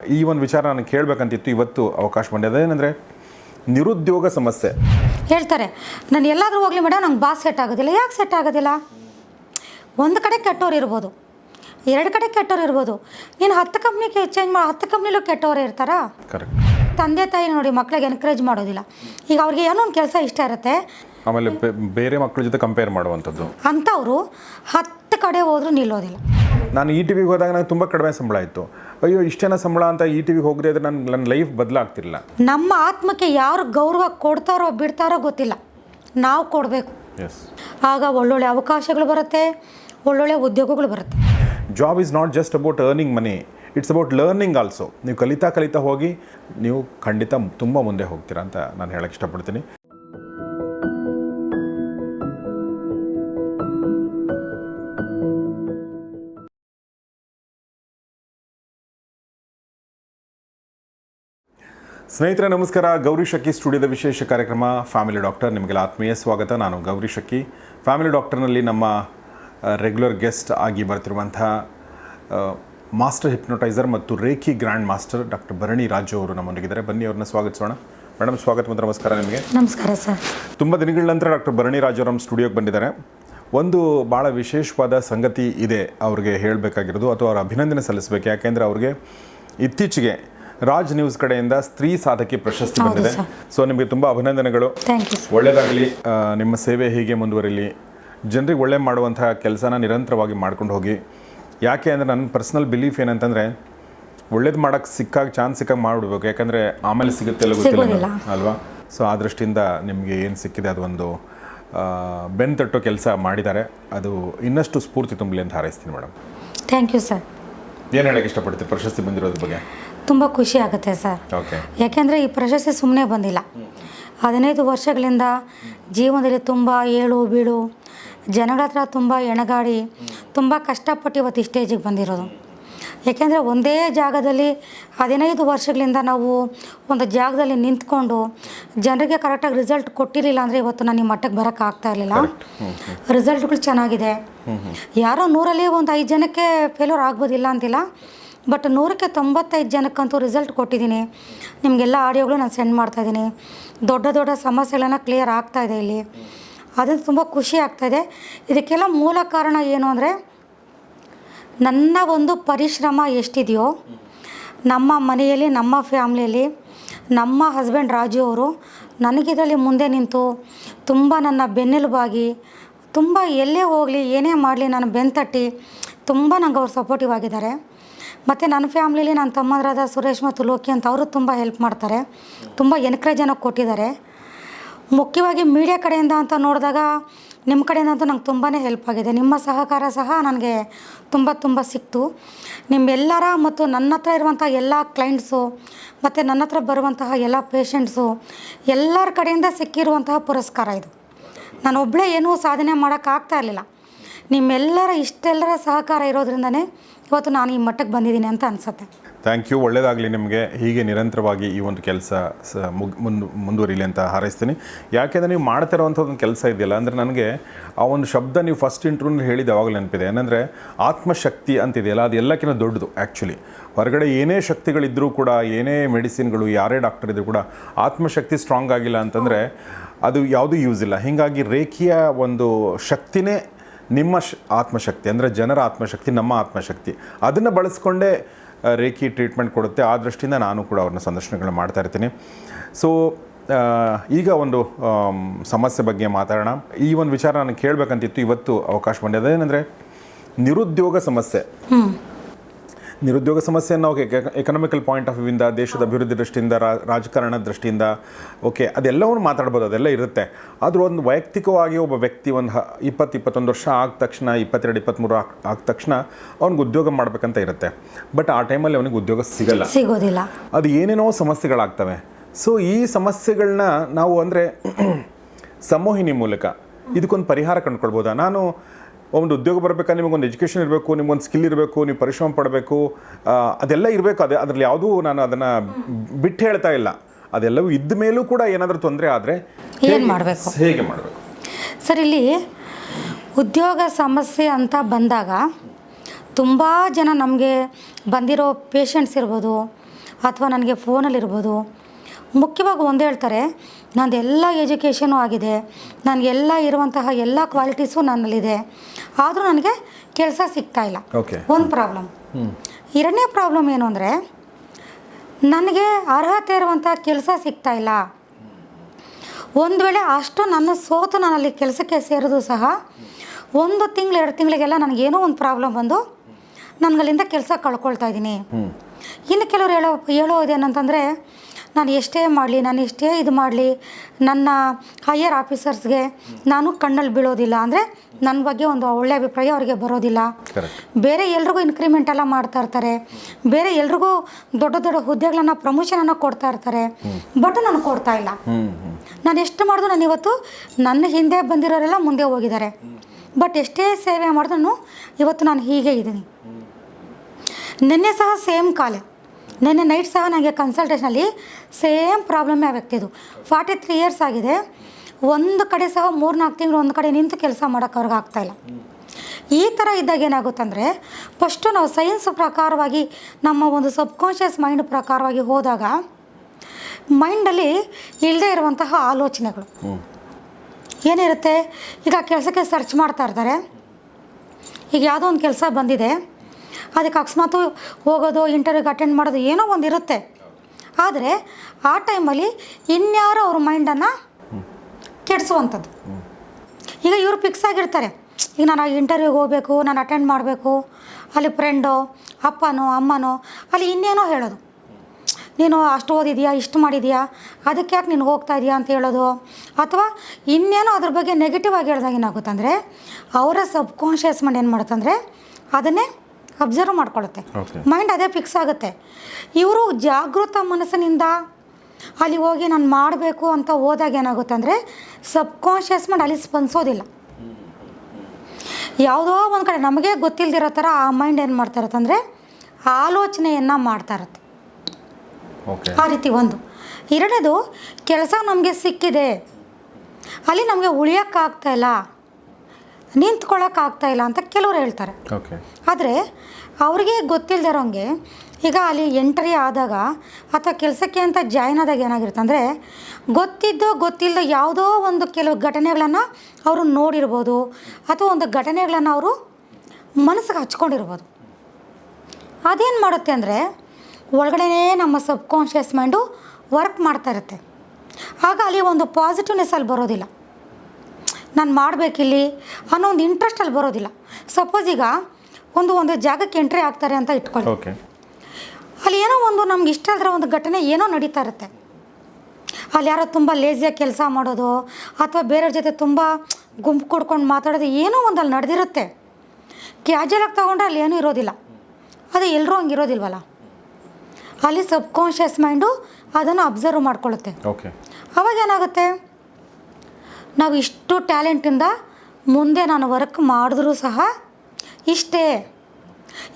ಈ ಒಂದು ವಿಚಾರ ನಾನು ಕೇಳಬೇಕಂತಿತ್ತು ಇವತ್ತು ಅವಕಾಶ ಬಂದಿದೆ. ಏನಂದರೆ ನಿರುದ್ಯೋಗ ಸಮಸ್ಯೆ. ಹೇಳ್ತಾರೆ ನಾನು ಎಲ್ಲಾದರೂ ಹೋಗಲಿ ಮೇಡಮ್ ನಂಗೆ ಬಾಸ್ ಸೆಟ್ ಆಗೋದಿಲ್ಲ. ಯಾಕೆ ಸೆಟ್ ಆಗೋದಿಲ್ಲ? ಒಂದು ಕಡೆ ಕೆಟ್ಟವ್ರು ಇರ್ಬೋದು ಎರಡು ಕಡೆ ಕೆಟ್ಟವ್ರು ಇರ್ಬೋದು. ನೀನು ಹತ್ತು ಕಂಪ್ನಿಗೆ ಚೇಂಜ್ ಮಾಡಿ ಹತ್ತು ಕಂಪ್ನಿಲೂ ಕೆಟ್ಟವ್ರು ಇರ್ತಾರಾ? ಕರೆಕ್ಟ್ ತಂದೆ ತಾಯಿ ನೋಡಿ ಮಕ್ಳಿಗೆ ಎನ್ಕರೇಜ್ ಮಾಡೋದಿಲ್ಲ. ಈಗ ಅವ್ರಿಗೆ ಏನೋ ಒಂದು ಕೆಲಸ ಇಷ್ಟ ಇರುತ್ತೆ ಆಮೇಲೆ ಬೇರೆ ಮಕ್ಕಳ ಜೊತೆ ಕಂಪೇರ್ ಮಾಡುವಂಥದ್ದು. ಅಂಥವ್ರು ಹತ್ತು ಕಡೆ ಹೋದರೂ ನಿಲ್ಲೋದಿಲ್ಲ. ನಾನು ಈ ಟಿ ವಿಗೆ ಹೋದಾಗ ನನಗೆ ತುಂಬ ಕಡಿಮೆ ಸಂಬಳ ಇತ್ತು. ಅಯ್ಯೋ ಇಷ್ಟೇನ ಸಂಬಳ ಅಂತ ಈ ಟಿವಿಗೆ ಹೋಗದೆ ಇದ್ರೆ ನನ್ನ ನನ್ನ ಲೈಫ್ ಬದಲಾಗ್ತಿಲ್ಲ ನಮ್ಮ ಆತ್ಮಕ್ಕೆ ಯಾರು ಗೌರವ ಕೊಡ್ತಾರೋ ಬಿಡ್ತಾರೋ ಗೊತ್ತಿಲ್ಲ. ನಾವು ಕೊಡಬೇಕು. ಎಸ್ ಆಗ ಒಳ್ಳೊಳ್ಳೆ ಅವಕಾಶಗಳು ಬರುತ್ತೆ ಒಳ್ಳೊಳ್ಳೆ ಉದ್ಯೋಗಗಳು ಬರುತ್ತೆ. Job is not just about earning money it's about learning also ನೀವು ಕಲಿತಾ ಕಲಿತಾ ಹೋಗಿ ನೀವು ಖಂಡಿತ ತುಂಬ ಮುಂದೆ ಹೋಗ್ತೀರಾ ಅಂತ ನಾನು ಹೇಳಕ್ಕೆ ಇಷ್ಟಪಡ್ತೀನಿ. ಸ್ನೇಹಿತರೆ ನಮಸ್ಕಾರ. ಗೌರಿ ಶಕ್ಕಿ ಸ್ಟುಡಿಯೋದ ವಿಶೇಷ ಕಾರ್ಯಕ್ರಮ ಫ್ಯಾಮಿಲಿ ಡಾಕ್ಟರ್. ನಿಮಗೆಲ್ಲ ಆತ್ಮೀಯ ಸ್ವಾಗತ. ನಾನು ಗೌರಿ ಶಕ್ಕಿ ಫ್ಯಾಮಿಲಿ ಡಾಕ್ಟರ್ನಲ್ಲಿ ನಮ್ಮ ರೆಗ್ಯುಲರ್ ಗೆಸ್ಟ್ ಆಗಿ ಬರ್ತಿರುವಂಥ ಮಾಸ್ಟರ್ ಹಿಪ್ನೋಟೈಸರ್ ಮತ್ತು reiki grand master doctor Bharani Raju ಅವರು ನಮ್ಮೊಂದಿಗಿದ್ದಾರೆ. ಬನ್ನಿ ಅವ್ರನ್ನ ಸ್ವಾಗತಿಸೋಣ. ಮೇಡಮ್ ಸ್ವಾಗತ ಮತ್ತು ನಮಸ್ಕಾರ ನಿಮಗೆ. ನಮಸ್ಕಾರ ಸರ್. ತುಂಬ ದಿನಗಳ ನಂತರ ಡಾಕ್ಟರ್ ಭರಣಿ ರಾಜು ಅವರು ನಮ್ಮ ಸ್ಟುಡಿಯೋಗೆ ಬಂದಿದ್ದಾರೆ. ಒಂದು ಭಾಳ ವಿಶೇಷವಾದ ಸಂಗತಿ ಇದೆ ಅವ್ರಿಗೆ ಹೇಳಬೇಕಾಗಿರೋದು ಅಥವಾ ಅವ್ರ ಅಭಿನಂದನೆ ಸಲ್ಲಿಸಬೇಕು. ಯಾಕೆಂದರೆ ಅವ್ರಿಗೆ ಇತ್ತೀಚೆಗೆ ರಾಜ್ ನ್ಯೂಸ್ ಕಡೆಯಿಂದ ಸ್ತ್ರೀ ಸಾಧಕಿ ಪ್ರಶಸ್ತಿ ಬಂದಿದೆ. ಸೊ ನಿಮಗೆ ತುಂಬ ಅಭಿನಂದನೆಗಳು. ಒಳ್ಳೆಯದಾಗಲಿ ನಿಮ್ಮ ಸೇವೆ ಹೀಗೆ ಮುಂದುವರಿಲಿ. ಜನರಿಗೆ ಒಳ್ಳೆ ಮಾಡುವಂತಹ ಕೆಲಸನ ನಿರಂತರವಾಗಿ ಮಾಡ್ಕೊಂಡು ಹೋಗಿ. ಯಾಕೆ ಅಂದರೆ ನನ್ನ ಪರ್ಸ್ನಲ್ ಬಿಲೀಫ್ ಏನಂತಂದರೆ ಒಳ್ಳೇದು ಮಾಡೋಕ್ಕೆ ಸಿಕ್ಕಾಗ ಚಾನ್ಸ್ ಸಿಕ್ಕಾಗ ಮಾಡಿಬಿಡ್ಬೇಕು. ಯಾಕಂದರೆ ಆಮೇಲೆ ಸಿಗುತ್ತೆ ಗೊತ್ತಿಲ್ಲ. ಅಲ್ವಾ? ಸೊ ಆ ದೃಷ್ಟಿಯಿಂದ ನಿಮಗೆ ಏನು ಸಿಕ್ಕಿದೆ ಅದು ಒಂದು ಬೆನ್ ತಟ್ಟೋ ಕೆಲಸ ಮಾಡಿದ್ದಾರೆ. ಅದು ಇನ್ನಷ್ಟು ಸ್ಫೂರ್ತಿ ತುಂಬಲಿ ಅಂತ ಹಾರೈಸ್ತೀನಿ ಮೇಡಮ್ ಥ್ಯಾಂಕ್ ಯು ಸರ್ ಏನು ಹೇಳೋಕ್ಕೆ ಇಷ್ಟಪಡ್ತೀರಿ? ಪ್ರಶಸ್ತಿ ಬಂದಿರೋದ್ರ ಬಗ್ಗೆ. ತುಂಬ ಖುಷಿ ಆಗುತ್ತೆ ಸರ್. ಯಾಕೆಂದರೆ ಈ ಪ್ರಶಸ್ತಿ ಸುಮ್ಮನೆ ಬಂದಿಲ್ಲ. ಹದಿನೈದು ವರ್ಷಗಳಿಂದ ಜೀವನದಲ್ಲಿ ತುಂಬ ಏಳು ಬೀಳು ಜನಗಳ ಹತ್ರ ತುಂಬ ಎಣಗಾಡಿ ತುಂಬ ಕಷ್ಟಪಟ್ಟು ಇವತ್ತು ಈ ಸ್ಟೇಜಿಗೆ ಬಂದಿರೋದು. ಯಾಕೆಂದರೆ ಒಂದೇ ಜಾಗದಲ್ಲಿ ಹದಿನೈದು ವರ್ಷಗಳಿಂದ ನಾವು ಒಂದು ಜಾಗದಲ್ಲಿ ನಿಂತ್ಕೊಂಡು ಜನರಿಗೆ ಕರೆಕ್ಟಾಗಿ ರಿಸಲ್ಟ್ ಕೊಟ್ಟಿರಲಿಲ್ಲ ಅಂದರೆ ಇವತ್ತು ನಾನು ನಿಮ್ಮ ಮಟ್ಟಕ್ಕೆ ಬರೋಕ್ಕೆ ಆಗ್ತಾ ಇರಲಿಲ್ಲ. ರಿಸಲ್ಟ್ಗಳು ಚೆನ್ನಾಗಿದೆ. ಯಾರೋ ನೂರಲ್ಲಿ ಒಂದು ಐದು ಜನಕ್ಕೆ ಫೇಲ್ಯೂರ್ ಆಗ್ಬೋದಿಲ್ಲ ಅಂತಿಲ್ಲ. ಬಟ್ ನೂರಕ್ಕೆ ತೊಂಬತ್ತೈದು ಜನಕ್ಕಂತೂ ರಿಸಲ್ಟ್ ಕೊಟ್ಟಿದ್ದೀನಿ. ನಿಮಗೆಲ್ಲ ಆಡಿಯೋಗಳು ನಾನು ಸೆಂಡ್ ಮಾಡ್ತಾಯಿದ್ದೀನಿ ದೊಡ್ಡ ದೊಡ್ಡ ಸಮಸ್ಯೆಗಳನ್ನ ಕ್ಲಿಯರ್ ಆಗ್ತಾ ಇದೆ ಇಲ್ಲಿ. ಅದನ್ನು ತುಂಬ ಖುಷಿ ಆಗ್ತಾಯಿದೆ ಇದಕ್ಕೆಲ್ಲ ಮೂಲ ಕಾರಣ ಏನು ಅಂದರೆ, ನನ್ನ ಒಂದು ಪರಿಶ್ರಮ ಎಷ್ಟಿದೆಯೋ, ನಮ್ಮ ಮನೆಯಲ್ಲಿ, ನಮ್ಮ ಫ್ಯಾಮ್ಲಿಯಲ್ಲಿ, ನಮ್ಮ ಹಸ್ಬೆಂಡ್ ರಾಜು ಅವರು ನನಗಿದರಲ್ಲಿ ಮುಂದೆ ನಿಂತು ತುಂಬ ನನ್ನ ಬೆನ್ನೆಲುಬಾಗಿ, ತುಂಬ ಎಲ್ಲೇ ಹೋಗಲಿ, ಏನೇ ಮಾಡಲಿ ನಾನು ಬೆನ್ತಟ್ಟಿ ತುಂಬ ನಂಗೆ ಅವ್ರು ಸಪೋರ್ಟಿವ್ ಆಗಿದ್ದಾರೆ. ಮತ್ತು ನನ್ನ ಫ್ಯಾಮ್ಲಿಲಿ ನನ್ನ ತಮ್ಮದ್ರಾದ ಸುರೇಶ್ ಮತ್ತು ಲೋಕಿ ಅಂತ ಅವರು ತುಂಬ ಹೆಲ್ಪ್ ಮಾಡ್ತಾರೆ. ತುಂಬ ಎನ್ಕರೇಜನ್ನು ಕೊಟ್ಟಿದ್ದಾರೆ. ಮುಖ್ಯವಾಗಿ ಮೀಡಿಯಾ ಕಡೆಯಿಂದ ಅಂತ ನೋಡಿದಾಗ ನಿಮ್ಮ ಕಡೆಯಿಂದ ಅಂತೂ ನಂಗೆ ತುಂಬಾ ಹೆಲ್ಪ್ ಆಗಿದೆ. ನಿಮ್ಮ ಸಹಕಾರ ಸಹ ನನಗೆ ತುಂಬ ತುಂಬ ಸಿಕ್ತು. ನಿಮ್ಮೆಲ್ಲರ ಮತ್ತು ನನ್ನ ಹತ್ರ ಇರುವಂಥ ಎಲ್ಲ ಕ್ಲೈಂಟ್ಸು ಮತ್ತು ನನ್ನ ಹತ್ರ ಬರುವಂತಹ ಎಲ್ಲ ಪೇಷಂಟ್ಸು ಎಲ್ಲರ ಕಡೆಯಿಂದ ಸಿಕ್ಕಿರುವಂತಹ ಪುರಸ್ಕಾರ ಇದು. ನಾನು ಒಬ್ಬಳೇ ಏನೂ ಸಾಧನೆ ಮಾಡೋಕ್ಕಾಗ್ತಾ ಇರಲಿಲ್ಲ. ನಿಮ್ಮೆಲ್ಲರ ಇಷ್ಟೆಲ್ಲರ ಸಹಕಾರ ಇರೋದ್ರಿಂದನೇ ಇವತ್ತು ನಾನು ಈ ಮಟ್ಟಕ್ಕೆ ಬಂದಿದ್ದೀನಿ ಅಂತ ಅನಿಸುತ್ತೆ. ಥ್ಯಾಂಕ್ ಯು ಒಳ್ಳೆಯದಾಗಲಿ ನಿಮಗೆ. ಹೀಗೆ ನಿರಂತರವಾಗಿ ಈ ಒಂದು ಕೆಲಸ ಸ ಮುಗ್ ಮುಂದು ಮುಂದುವರಿಲಿ ಅಂತ ಹಾರೈಸ್ತೀನಿ. ಯಾಕೆಂದರೆ ನೀವು ಮಾಡ್ತಿರೋವಂಥ ಒಂದು ಕೆಲಸ ಇದೆಯಲ್ಲ, ಅಂದರೆ ನನಗೆ ಆ ಒಂದು ಶಬ್ದ ನೀವು ಫಸ್ಟ್ ಇಂಟ್ರೂನಲ್ಲಿ ಹೇಳಿದ ಯಾವಾಗಲೂ ನೆನಪಿದೆ. ಏನಂದರೆ ಆತ್ಮಶಕ್ತಿ ಅಂತಿದೆಯಲ್ಲ ಅದು ಎಲ್ಲಕ್ಕಿಂತ ದೊಡ್ಡದು ಆ್ಯಕ್ಚುಲಿ ಹೊರಗಡೆ ಏನೇ ಶಕ್ತಿಗಳಿದ್ದರೂ ಕೂಡ, ಏನೇ ಮೆಡಿಸಿನ್ಗಳು, ಯಾರೇ ಡಾಕ್ಟರ್ ಇದ್ದರೂ ಕೂಡ ಆತ್ಮಶಕ್ತಿ ಸ್ಟ್ರಾಂಗ್ ಆಗಿಲ್ಲ ಅಂತಂದರೆ ಅದು ಯಾವುದೂ ಯೂಸ್ ಇಲ್ಲ. ಹೀಗಾಗಿ ರೇಖಿಯ ಒಂದು ಶಕ್ತಿನೇ ನಿಮ್ಮ ಆತ್ಮಶಕ್ತಿ, ಅಂದರೆ ಜನರ ಆತ್ಮಶಕ್ತಿ, ನಮ್ಮ ಆತ್ಮಶಕ್ತಿ. ಅದನ್ನು ಬಳಸ್ಕೊಂಡೇ ರೇಖಿ ಟ್ರೀಟ್ಮೆಂಟ್ ಕೊಡುತ್ತೆ. ಆ ದೃಷ್ಟಿಯಿಂದ ನಾನು ಕೂಡ ಅವ್ರನ್ನ ಸಂದರ್ಶನಗಳನ್ನ ಮಾಡ್ತಾ ಇರ್ತೀನಿ. ಸೊ ಈಗ ಒಂದು ಸಮಸ್ಯೆ ಬಗ್ಗೆ ಮಾತಾಡೋಣ. ಈ ಒಂದು ವಿಚಾರ ನಾನು ಕೇಳಬೇಕಂತಿತ್ತು. ಇವತ್ತು ಅವಕಾಶ ಬಂದಿದೆ. ಏನಂದರೆ ನಿರುದ್ಯೋಗ ಸಮಸ್ಯೆ. ನಿರುದ್ಯೋಗ ಸಮಸ್ಯೆಯನ್ನು ನಾವು ಎಕನಾಮಿಕಲ್ ಪಾಯಿಂಟ್ ಆಫ್ ವ್ಯೂವಿಂದ ದೇಶದ ಅಭಿವೃದ್ಧಿ ದೃಷ್ಟಿಯಿಂದ ರಾಜಕಾರಣ ದೃಷ್ಟಿಯಿಂದ ಓಕೆ ಅದೆಲ್ಲವನ್ನು ಮಾತಾಡ್ಬೋದು ಅದೆಲ್ಲ ಇರುತ್ತೆ. ಆದರೂ ಒಂದು ವೈಯಕ್ತಿಕವಾಗಿ ಒಬ್ಬ ವ್ಯಕ್ತಿ ಒಂದು ಹ ಇಪ್ಪತ್ತು ಇಪ್ಪತ್ತೊಂದು ವರ್ಷ ಆದ ತಕ್ಷಣ ಇಪ್ಪತ್ತೆರಡು ಇಪ್ಪತ್ತ್ಮೂರು ಆಗ ಆದ ತಕ್ಷಣ ಅವ್ನಿಗೆ ಉದ್ಯೋಗ ಮಾಡಬೇಕಂತ ಇರುತ್ತೆ. ಬಟ್ ಆ ಟೈಮಲ್ಲಿ ಅವನಿಗೆ ಉದ್ಯೋಗ ಸಿಗಲ್ಲ. ಸಿಗೋದಿಲ್ಲ. ಅದು ಏನೇನೋ ಸಮಸ್ಯೆಗಳಾಗ್ತವೆ. ಸೊ ಈ ಸಮಸ್ಯೆಗಳನ್ನ ನಾವು ಅಂದರೆ ಸಮೋಹಿನಿ ಮೂಲಕ ಇದಕ್ಕೊಂದು ಪರಿಹಾರ ಕಂಡುಕೊಳ್ಬೋದಾ? ನಾನು ಒಂದು ಉದ್ಯೋಗ ಬರಬೇಕಾದ್ರೆ ನಿಮಗೊಂದು ಎಜುಕೇಷನ್ ಇರಬೇಕು ನಿಮಗೊಂದು ಸ್ಕಿಲ್ ಇರಬೇಕು ನೀವು ಪರಿಶ್ರಮ ಪಡಬೇಕು ಅದೆಲ್ಲ ಇರಬೇಕು. ಅದೇ ಅದರಲ್ಲಿ ಯಾವುದೂ ನಾನು ಅದನ್ನು ಬಿಟ್ಟು ಹೇಳ್ತಾ ಇಲ್ಲ. ಅದೆಲ್ಲವೂ ಇದ್ದ ಮೇಲೂ ಕೂಡ ಏನಾದರೂ ತೊಂದರೆ ಆದರೆ ಏನು ಮಾಡಬೇಕು? ಹೇಗೆ ಮಾಡಬೇಕು? ಸರ್ ಇಲ್ಲಿ ಉದ್ಯೋಗ ಸಮಸ್ಯೆ ಅಂತ ಬಂದಾಗ ತುಂಬ ಜನ ನಮಗೆ ಬಂದಿರೋ ಪೇಷಂಟ್ಸ್ ಇರ್ಬೋದು ಅಥವಾ ನನಗೆ ಫೋನಲ್ಲಿರ್ಬೋದು ಮುಖ್ಯವಾಗಿ ಒಂದು ಹೇಳ್ತಾರೆ ನಂದು ಎಲ್ಲ ಎಜುಕೇಷನು ಆಗಿದೆ. ನನಗೆಲ್ಲ ಇರುವಂತಹ ಎಲ್ಲ ಕ್ವಾಲಿಟೀಸು ನನ್ನಲ್ಲಿದೆ. ಆದರೂ ನನಗೆ ಕೆಲಸ ಸಿಗ್ತಾ ಇಲ್ಲ. ಓಕೆ ಒಂದು ಪ್ರಾಬ್ಲಮ್ ಎರಡನೇ ಪ್ರಾಬ್ಲಮ್ ಏನು ಅಂದರೆ ನನಗೆ ಅರ್ಹತೆ ಇರುವಂಥ ಕೆಲಸ ಸಿಗ್ತಾ ಇಲ್ಲ. ಒಂದು ವೇಳೆ ಅಷ್ಟು ನನ್ನ ಸೋತು ನಾನು ಅಲ್ಲಿ ಕೆಲಸಕ್ಕೆ ಸೇರೋದು ಸಹ ಒಂದು ತಿಂಗಳು ಎರಡು ತಿಂಗಳಿಗೆಲ್ಲ ನನಗೇನೋ ಒಂದು ಪ್ರಾಬ್ಲಮ್ ಬಂದು ನನಗಲ್ಲಿಂದ ಕೆಲಸ ಕಳ್ಕೊಳ್ತಾ ಇದ್ದೀನಿ. ಇನ್ನು ಕೆಲವರು ಹೇಳೋ ಹೇಳೋದೇನಂತಂದರೆ ನಾನು ಎಷ್ಟೇ ಮಾಡಲಿ ನಾನು ಎಷ್ಟೇ ಇದು ಮಾಡಲಿ ನನ್ನ ಹೈಯರ್ ಆಫೀಸರ್ಸ್ಗೆ ನಾನು ಕಣ್ಣಲ್ಲಿ ಬೀಳೋದಿಲ್ಲ. ಅಂದರೆ ನನ್ನ ಬಗ್ಗೆ ಒಂದು ಒಳ್ಳೆಯ ಅಭಿಪ್ರಾಯ ಅವರಿಗೆ ಬರೋದಿಲ್ಲ. ಬೇರೆ ಎಲ್ರಿಗೂ ಇನ್ಕ್ರಿಮೆಂಟ್ ಎಲ್ಲ ಮಾಡ್ತಾ ಇರ್ತಾರೆ. ಬೇರೆ ಎಲ್ರಿಗೂ ದೊಡ್ಡ ದೊಡ್ಡ ಹುದ್ದೆಗಳನ್ನ ಪ್ರಮೋಷನನ್ನು ಕೊಡ್ತಾ ಇರ್ತಾರೆ. ಬಟ್ ನಾನು ಕೊಡ್ತಾ ಇಲ್ಲ. ನಾನು ಎಷ್ಟು ಮಾಡಿದ್ರು ನಾನು ಇವತ್ತು ನನ್ನ ಹಿಂದೆ ಬಂದಿರೋರೆಲ್ಲ ಮುಂದೆ ಹೋಗಿದ್ದಾರೆ. ಬಟ್ ಎಷ್ಟೇ ಸೇವೆ ಮಾಡಿದ್ರು ಇವತ್ತು ನಾನು ಹೀಗೆ ಇದ್ದೀನಿ. ನಿನ್ನೆ ಸಹ ಸೇಮ್ ಕಾಲೇ. ನಿನ್ನೆ ನೈಟ್ ಸಹ ನನಗೆ ಕನ್ಸಲ್ಟೇಷನಲ್ಲಿ ಸೇಮ್ ಪ್ರಾಬ್ಲಮ್ಮೇ ಆಗ್ತಿದ್ದು ಫಾರ್ಟಿ ತ್ರೀ ಇಯರ್ಸ್ ಆಗಿದೆ. ಒಂದು ಕಡೆ ಸಹ ಮೂರು ನಾಲ್ಕು ತಿಂಗಳು ಒಂದು ಕಡೆ ನಿಂತು ಕೆಲಸ ಮಾಡೋಕ್ಕೆ ಅವ್ರಿಗೆ ಆಗ್ತಾಯಿಲ್ಲ ಈ ಥರ ಇದ್ದಾಗ ಏನಾಗುತ್ತಂದರೆ ಫಸ್ಟು ನಾವು ಸೈನ್ಸ್ ಪ್ರಕಾರವಾಗಿ ನಮ್ಮ ಒಂದು ಸಬ್ಕಾನ್ಷಿಯಸ್ ಮೈಂಡ್ ಪ್ರಕಾರವಾಗಿ ಹೋದಾಗ ಮೈಂಡಲ್ಲಿ ಇಲ್ಲದೆ ಇರುವಂತಹ ಆಲೋಚನೆಗಳು. ಏನಿರುತ್ತೆ? ಈಗ ಕೆಲಸಕ್ಕೆ ಸರ್ಚ್ ಮಾಡ್ತಾ ಇರ್ತಾರೆ. ಈಗ ಯಾವುದೋ ಒಂದು ಕೆಲಸ ಬಂದಿದೆ. ಅದಕ್ಕೆ ಅಕಸ್ಮಾತು ಹೋಗೋದು ಇಂಟರ್ವ್ಯೂಗೆ ಅಟೆಂಡ್ ಮಾಡೋದು ಏನೋ ಒಂದು ಇರುತ್ತೆ. ಆದರೆ ಆ ಟೈಮಲ್ಲಿ ಇನ್ಯಾರೋ ಅವ್ರ ಮೈಂಡನ್ನು ಕೆಡಿಸುವಂಥದ್ದು. ಈಗ ಇವರು ಫಿಕ್ಸ್ ಆಗಿರ್ತಾರೆ. ಈಗ ನಾನು ಇಂಟರ್ವ್ಯೂಗೆ ಹೋಗಬೇಕು, ನಾನು ಅಟೆಂಡ್ ಮಾಡಬೇಕು, ಅಲ್ಲಿ ಫ್ರೆಂಡೋ ಅಪ್ಪನೋ, ಅಮ್ಮನೋ, ಅಲ್ಲಿ ಇನ್ನೇನೋ ಹೇಳೋದು. ನೀನು ಅಷ್ಟು ಓದಿದೆಯಾ, ಇಷ್ಟು ಮಾಡಿದೆಯಾ, ಅದಕ್ಕೆ ಯಾಕೆ ನೀನು ಹೋಗ್ತಾ ಇದೆಯಾ ಅಂತ ಹೇಳೋದು? ಅಥವಾ ಇನ್ನೇನೋ ಅದ್ರ ಬಗ್ಗೆ ನೆಗೆಟಿವ್ ಆಗಿ ಹೇಳ್ದಾಗ ಏನಾಗುತ್ತಂದರೆ ಅವರ ಸಬ್ಕಾನ್ಷಿಯಸ್ ಮೈಂಡ್ ಏನು ಮಾಡುತ್ತಂದರೆ, ಅದನ್ನೇ ಅಬ್ಸರ್ವ್ ಮಾಡ್ಕೊಳ್ಳುತ್ತೆ ಮೈಂಡ್ ಅದೇ ಫಿಕ್ಸ್ ಆಗುತ್ತೆ. ಇವರು ಜಾಗೃತ ಮನಸ್ಸಿನಿಂದ ಅಲ್ಲಿ ಹೋಗಿ ನಾನು ಮಾಡಬೇಕು ಅಂತ ಹೋದಾಗ ಏನಾಗುತ್ತೆ ಅಂದರೆ ಸಬ್ಕಾನ್ಷಿಯಸ್ ಮೈಂಡ್ ಅಲ್ಲಿ ಸ್ಪಂದಿಸೋದಿಲ್ಲ. ಯಾವುದೋ ಒಂದು ಕಡೆ ನಮಗೆ ಗೊತ್ತಿಲ್ಲದಿರೋ ಥರ ಆ ಮೈಂಡ್ ಏನು ಮಾಡ್ತಾ ಇರುತ್ತಂದರೆ ಆಲೋಚನೆಯನ್ನು ಮಾಡ್ತಾ ಇರುತ್ತೆ. ಆ ರೀತಿ ಒಂದು. ಎರಡನೇದು ಕೆಲಸ ನಮಗೆ ಸಿಕ್ಕಿದೆ. ಅಲ್ಲಿ ನಮಗೆ ಉಳಿಯೋಕ್ಕಾಗ್ತಾ ಇಲ್ಲ. ನಿಂತ್ಕೊಳ್ಳೋಕ್ಕಾಗ್ತಾ ಇಲ್ಲ ಅಂತ ಕೆಲವರು ಹೇಳ್ತಾರೆ. ಆದರೆ ಅವ್ರಿಗೆ ಗೊತ್ತಿಲ್ಲದಿರೋಂಗೆ ಈಗ ಅಲ್ಲಿ ಎಂಟ್ರಿ ಆದಾಗ ಅಥವಾ ಕೆಲಸಕ್ಕೆ ಅಂತ ಜಾಯ್ನ್ ಆದಾಗ ಏನಾಗಿರುತ್ತೆ ಅಂದರೆ ಗೊತ್ತಿದ್ದೋ ಗೊತ್ತಿಲ್ಲದೋ ಯಾವುದೋ ಒಂದು ಕೆಲವು ಘಟನೆಗಳನ್ನು ಅವರು ನೋಡಿರ್ಬೋದು ಅಥವಾ ಒಂದು ಘಟನೆಗಳನ್ನು ಅವರು ಮನಸ್ಸಿಗೆ ಹಚ್ಕೊಂಡಿರ್ಬೋದು. ಅದೇನು ಮಾಡುತ್ತೆ ಅಂದರೆ ಒಳಗಡೆನೇ ನಮ್ಮ ಸಬ್ಕಾನ್ಷಿಯಸ್ ಮೈಂಡು ವರ್ಕ್ ಮಾಡ್ತಾ ಇರುತ್ತೆ. ಆಗ ಅಲ್ಲಿ ಒಂದು ಪಾಸಿಟಿವ್ನೆಸ್ ಅಲ್ಲಿ ಬರೋದಿಲ್ಲ. ನಾನು ಮಾಡಬೇಕಿಲ್ಲಿ ಅನ್ನೋ ಒಂದು ಇಂಟ್ರೆಸ್ಟಲ್ಲಿ ಬರೋದಿಲ್ಲ. ಸಪೋಸ್ ಈಗ ಒಂದು ಒಂದು ಜಾಗಕ್ಕೆ ಎಂಟ್ರಿ ಆಗ್ತಾರೆ ಅಂತ ಇಟ್ಕೊಳ್ಳಿ. ಓಕೆ ಅಲ್ಲಿ ಏನೋ ಒಂದು ನಮ್ಗೆ ಇಷ್ಟ ಆದರೆ ಒಂದು ಘಟನೆ ಏನೋ ನಡೀತಾ ಇರುತ್ತೆ. ಅಲ್ಲಿ ಯಾರೋ ತುಂಬ ಲೇಸಿಯಾಗಿ ಕೆಲಸ ಮಾಡೋದು ಅಥವಾ ಬೇರೆಯವ್ರ ಜೊತೆ ತುಂಬ ಗುಂಪು ಕೊಡ್ಕೊಂಡು ಮಾತಾಡೋದು ಏನೋ ಒಂದು ಅಲ್ಲಿ ನಡೆದಿರುತ್ತೆ. ಕ್ಯಾಜುವಲಾಗಿ ತೊಗೊಂಡ್ರೆ ಅಲ್ಲಿ ಏನೂ ಇರೋದಿಲ್ಲ. ಅದು ಎಲ್ಲರೂ ಹಂಗೆ ಇರೋದಿಲ್ವಲ್ಲ? ಅಲ್ಲಿ ಸಬ್ಕಾನ್ಷಿಯಸ್ ಮೈಂಡು ಅದನ್ನು ಅಬ್ಸರ್ವ್ ಮಾಡ್ಕೊಳ್ಳುತ್ತೆ. ಓಕೆ ಅವಾಗ ಏನಾಗುತ್ತೆ? ನಾವು ಇಷ್ಟು ಟ್ಯಾಲೆಂಟಿಂದ ಮುಂದೆ ನಾನು ವರ್ಕ್ ಮಾಡಿದ್ರೂ ಸಹ ಇಷ್ಟೇ.